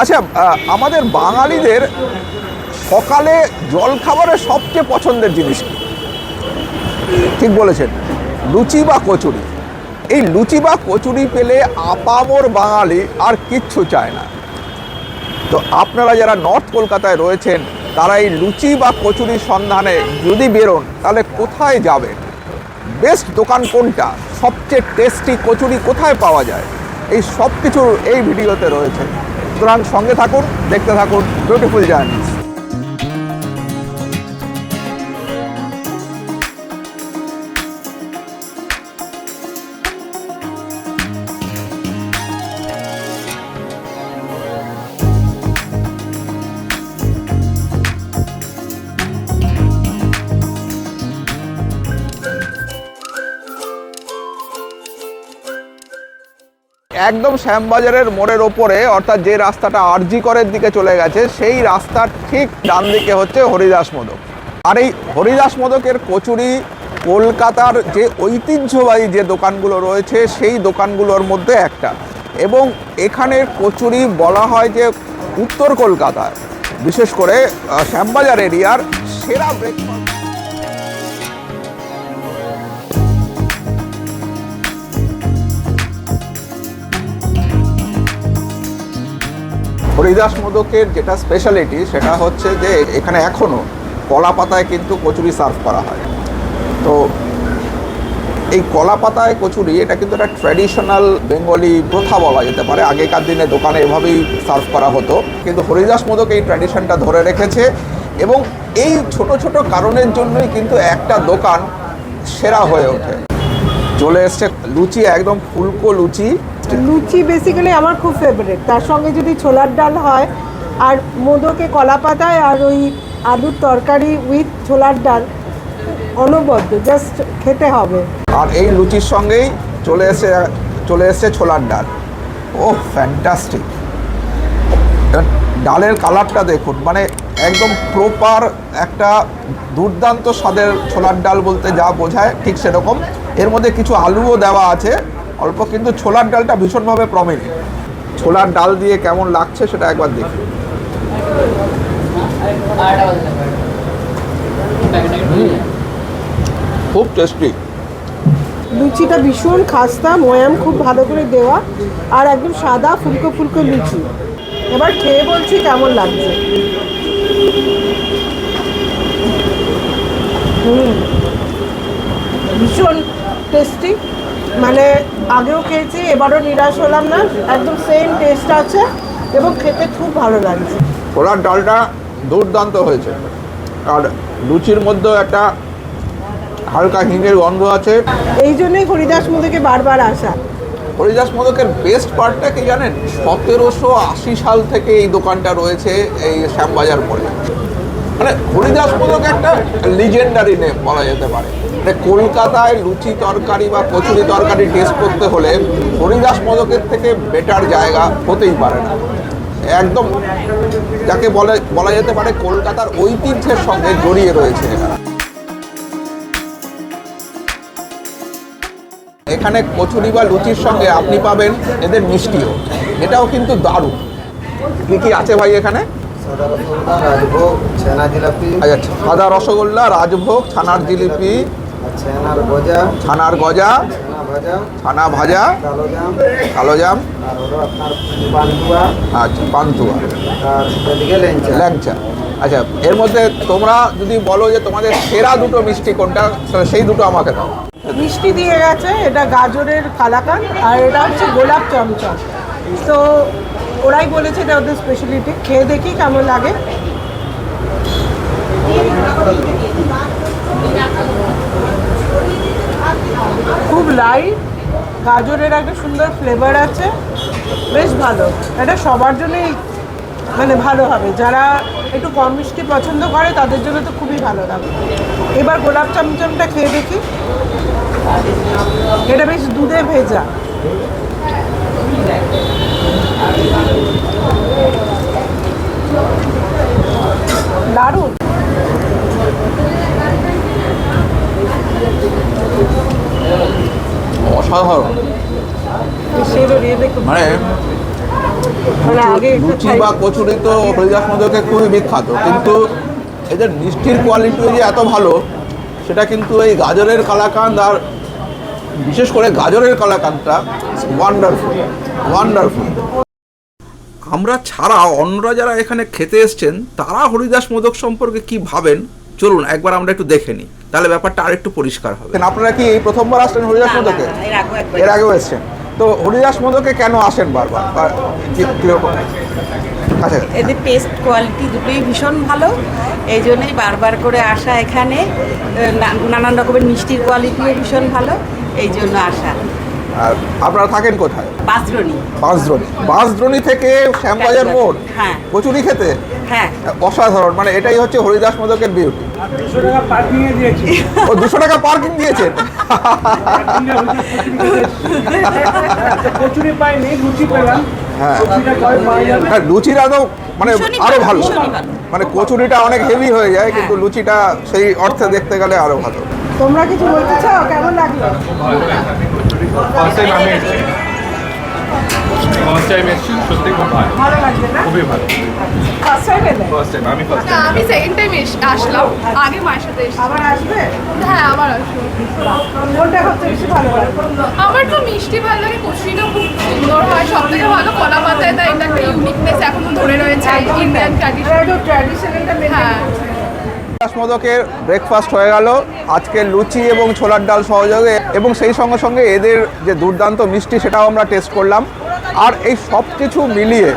আচ্ছা আমাদের বাঙালিদের সকালে জলখাবারের সবচেয়ে পছন্দের জিনিস ঠিক বলেছেন, লুচি বা কচুরি। এই লুচি বা কচুরি পেলে আপামর বাঙালি আর কিচ্ছু চায় না। তো আপনারা যারা নর্থ কলকাতায় রয়েছেন, তারা এই লুচি বা কচুরির সন্ধানে যদি বেরোন, তাহলে কোথায় যাবেন বেস্ট দোকান কোনটা? সবচেয়ে টেস্টি কচুরি কোথায় পাওয়া যায়? এই সব কিছুর এই ভিডিওতে রয়েছে। সুতরাং সঙ্গে থাকুন দেখতে থাকুন বিউটিফুল জার্নি একদম শ্যামবাজারের মোড়ের ওপরে, অর্থাৎ যে রাস্তাটা আরজি করের দিকে চলে গেছে, সেই রাস্তার ঠিক ডান দিকে হচ্ছে হরিদাস মোদক। আর এই হরিদাস মোদকের কচুরি, কলকাতার যে ঐতিহ্যবাহী যে দোকানগুলো রয়েছে, সেই দোকানগুলোর মধ্যে একটা। এবং এখানের কচুরি বলা হয় যে উত্তর কলকাতায় বিশেষ করে শ্যামবাজার এরিয়ার সেরা ব্রেকফাস্ট হরিদাস মোদকের যেটা স্পেশালিটি সেটা হচ্ছে যে এখানে এখনও কলা পাতায় কিন্তু কচুরি সার্ভ করা হয়। তো এই কলা পাতায় কচুরি, এটা কিন্তু একটা ট্র্যাডিশনাল বেঙ্গলি প্রথা বলা যেতে পারে। আগেকার দিনে দোকানে এভাবেই সার্ভ করা হতো। কিন্তু হরিদাস মোদক এই ট্র্যাডিশনটা ধরে রেখেছে এবং এই ছোট ছোট কারণের জন্যই কিন্তু একটা দোকান সেরা হয়ে ওঠে। চলে এসছে লুচি, একদম ফুলকো লুচি। লুচি বেসিক্যালি আমার খুব ফেভারিট তার সঙ্গে যদি ছোলার ডাল হয় আর মোদকে কলা পাতায় আর ওই আলুর তরকারি উইথ ছোলার ডাল অনবদ্য জাস্ট খেতে হবে। আর এই লুচির সঙ্গেই চলে এসে চলে এসছে ছোলার ডাল। ও ফ্যান্টাস্টিক ডালের কালারটা দেখুন মানে একদম প্রপার একটা দুর্দান্ত স্বাদের ছোলার ডাল বলতে যা বোঝায় ঠিক সেরকম। এর মধ্যে কিছু আলুও দেওয়া আছে। অল্প কিন্তু ছোলার ডালটা ভীষণভাবে প্রমিনেন্ট ছোলার ডাল দিয়ে কেমন লাগছে সেটা একবার দেখি। খুব টেস্টি লুচিটা ভীষণ খাস্তা, ময়াম খুব ভালো করে দেওয়া, আর একদম সাদা ফুলকো ফুলকো লুচি। এবার খেয়ে বলছি কেমন লাগছে। ভীষণ টেস্টি মানে আগেও খেয়েছি এবারও নিরাশ হলাম না। একদম সেম টেস্ট আছে এবং খেতে খুব ভালো লাগছে। ছোলার ডালটা দুর্দান্ত হয়েছে। আর লুচির মধ্যেও একটা হালকা হিঙের গন্ধ আছে। এই জন্যই হরিদাস মুদিকে বারবার আসা। হরিদাস মোদকের বেস্ট পার্টটা কি জানেন? সতেরোশো আশি সাল থেকে এই দোকানটা রয়েছে এই শ্যামবাজার মোড়ে। মানে হরিদাস মোদক একটা লিজেন্ডারি নেম বলা যেতে পারে। মানে কলকাতায় লুচি তরকারি বা কচুরি তরকারি টেস্ট করতে হলে হরিদাস মোদকের থেকে বেটার জায়গা হতেই পারে না। একদম যাকে বলে, বলা যেতে পারে কলকাতার ঐতিহ্যের সঙ্গে জড়িয়ে রয়েছে এরা। এখানে কচুরি বা লুচির সঙ্গে আপনি পাবেন এদের মিষ্টিও। এটাও কিন্তু দারুণ। কি কি আছে ভাই এখানে? আচ্ছা সাদা রসগোল্লা, রাজভোগ, ছানার জিলিপি, ছানার গজা ছানার গজা ছানা ভাজা, কালো জাম আচ্ছা পান্তুয়া। ল্যাংচা। আচ্ছা এর মধ্যে তোমরা যদি বলো যে তোমাদের সেরা দুটো মিষ্টি কোনটা সেই দুটো আমাকে দাও। মিষ্টি দিয়ে গেছে, এটা গাজরের কালাকান, আর এটা হচ্ছে গোলাপ চমচম। তো ওরাই বলেছে এটা ওদের স্পেশালিটি খেয়ে দেখি কেমন লাগে। খুব লাইট গাজরের একটা সুন্দর ফ্লেভার আছে। বেশ ভালো। এটা সবার জন্যই মানে ভালো হবে। যারা একটু কম মিষ্টি পছন্দ করে, তাদের জন্য তো খুবই ভালো লাগবে এবার গোলাপ চমচমটা খেয়ে দেখি। এটা বেশ দুধে ভেজা। দারুণ অসাধারণ। মানে মানে লুচি বা কচুরি তো হরিদাস খুবই বিখ্যাত। কিন্তু এদের মিষ্টির কোয়ালিটি যে এত ভালো সেটা কিন্তু এই গাজরের কালাকান্দ আর বিশেষ করে গাজরের কালাকান্দটা ওয়ান্ডারফুল ওয়ান্ডারফুল আমরা ছাড়া অন্যরা যারা এখানে খেতে এসছেন তারা হরিদাস মোদক সম্পর্কে কি ভাবেন? চলুন একবার আমরা একটু দেখে নিই। তাহলে ব্যাপারটা আরেকটু পরিষ্কার হবে। আপনারা কি এই প্রথমবার আসলেন হরিদাস মোদকে? এর আগেও এসছেন। তো হরিদাস মোদকে কেন আসেন বারবার? এদের টেস্ট কোয়ালিটি দুটোই ভীষণ ভালো। এই জন্যই বারবার করে আসা এখানে। নানান রকমের মিষ্টির কোয়ালিটিও ভীষণ ভালো। এই জন্য আসা। আর আপনারা থাকেন কোথায়? পাঁচরণি বাঁশদ্রোণী। বাঁশদ্রোণী থেকে শ্যামবাজার মোড়। হ্যাঁ। কচুরি খেতে? হ্যাঁ। অসাধারণ। মানে এটাই হচ্ছে হরিদাস মোদকের বিউটি দুশো টাকা পার্কিং এ দিয়েছি। ও দুশো টাকা পার্কিং দিয়েছেন? কচুরি পাইনি লুচি পেলাম। হ্যাঁ। হ্যাঁ লুচিটা তো মানে আরও ভালো। মানে কচুরিটা অনেক হেভি হয়ে যায় কিন্তু লুচিটা সেই অর্থে দেখতে গেলে আরও ভালো। তোমরা কিছু বলতে চাও? কেমন লাগল? আমি এসেছি। ফার্স্ট টাইম এসেছি সত্যি খুব ভালো। ভালো লাগছে না? খুবই ভালো। ফার্স্ট টাইম এলে? ফার্স্ট টাইম আমি ফার্স্ট না আমি সেকেন্ড টাইম আসলাম। আগে মায়ের সাথে এসেছি। আবার আসবে? হ্যাঁ আবার আসব। কোনটা সবচেয়ে বেশি ভালো আমার তো মিষ্টি ভালো লাগে কচুরিটা খুব সুন্দর হয়। সব থেকে ভালো কলা পাতায় তাই এটা একটা ইউনিকনেস এখনও ধরে রয়েছে ইন্ডিয়ান ট্র্যাডিশন ট্র্যাডিশনালটা হ্যাঁ। হরিদাস মোদকের ব্রেকফাস্ট হয়ে গেল। আজকে লুচি এবং ছোলার ডাল সহযোগে এবং সেই সঙ্গে সঙ্গে এদের যে দুর্দান্ত মিষ্টি সেটাও আমরা টেস্ট করলাম। আর এই সব কিছু মিলিয়ে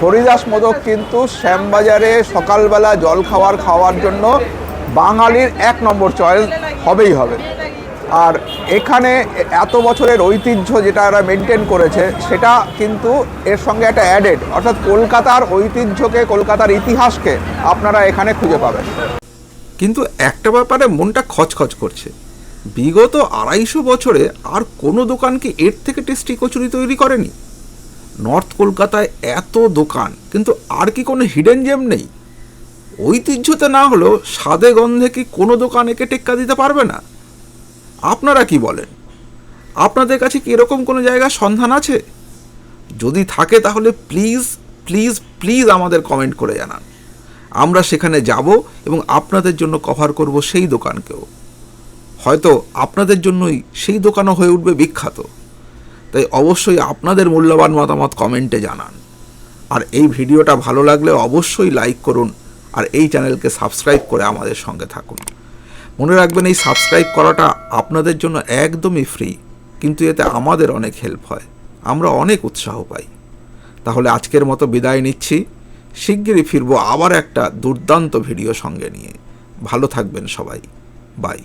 হরিদাস মোদক কিন্তু শ্যামবাজারে সকালবেলা জল খাওয়ার খাওয়ার জন্য বাঙালির এক নম্বর চয়েস হবেই হবে। আর এখানে এত বছরের ঐতিহ্য যেটা এরা মেনটেন করেছে, সেটা কিন্তু এর সঙ্গে একটা অ্যাডেড অর্থাৎ কলকাতার ঐতিহ্যকে, কলকাতার ইতিহাসকে আপনারা এখানে খুঁজে পাবেন। কিন্তু একটা ব্যাপারে মনটা খচখচ করছে। বিগত আড়াইশো বছরে আর কোনো দোকান কি এর থেকে টেস্টি কচুরি তৈরি করেনি? নর্থ কলকাতায় এত দোকান, কিন্তু আর কি কোনো হিডেন জেম নেই? ঐতিহ্যতে না হলেও স্বাদে গন্ধে কি কোনো দোকান একে টেক্কা দিতে পারবে না? আপনারা কি বলেন? আপনাদের কাছে কি এরকম কোনো জায়গার সন্ধান আছে? যদি থাকে তাহলে প্লিজ প্লিজ প্লিজ আমাদের কমেন্ট করে জানান। আমরা সেখানে যাব এবং আপনাদের জন্য কভার করব সেই দোকানকেও। হয়তো আপনাদের জন্যই সেই দোকানও হয়ে উঠবে বিখ্যাত। তাই অবশ্যই আপনাদের মূল্যবান মতামত কমেন্টে জানান। আর এই ভিডিওটা ভালো লাগলে অবশ্যই লাইক করুন আর এই চ্যানেলকে সাবস্ক্রাইব করে আমাদের সঙ্গে থাকুন। মনে রাখবেন এই সাবস্ক্রাইব করাটা আপনাদের জন্য একদমই ফ্রি, কিন্তু এতে আমাদের অনেক হেল্প হয়। আমরা অনেক উৎসাহ পাই। তাহলে আজকের মতো বিদায় নিচ্ছি। শিগগিরই ফিরবো আবার একটা দুর্দান্ত ভিডিও সঙ্গে নিয়ে। ভালো থাকবেন সবাই। বাই।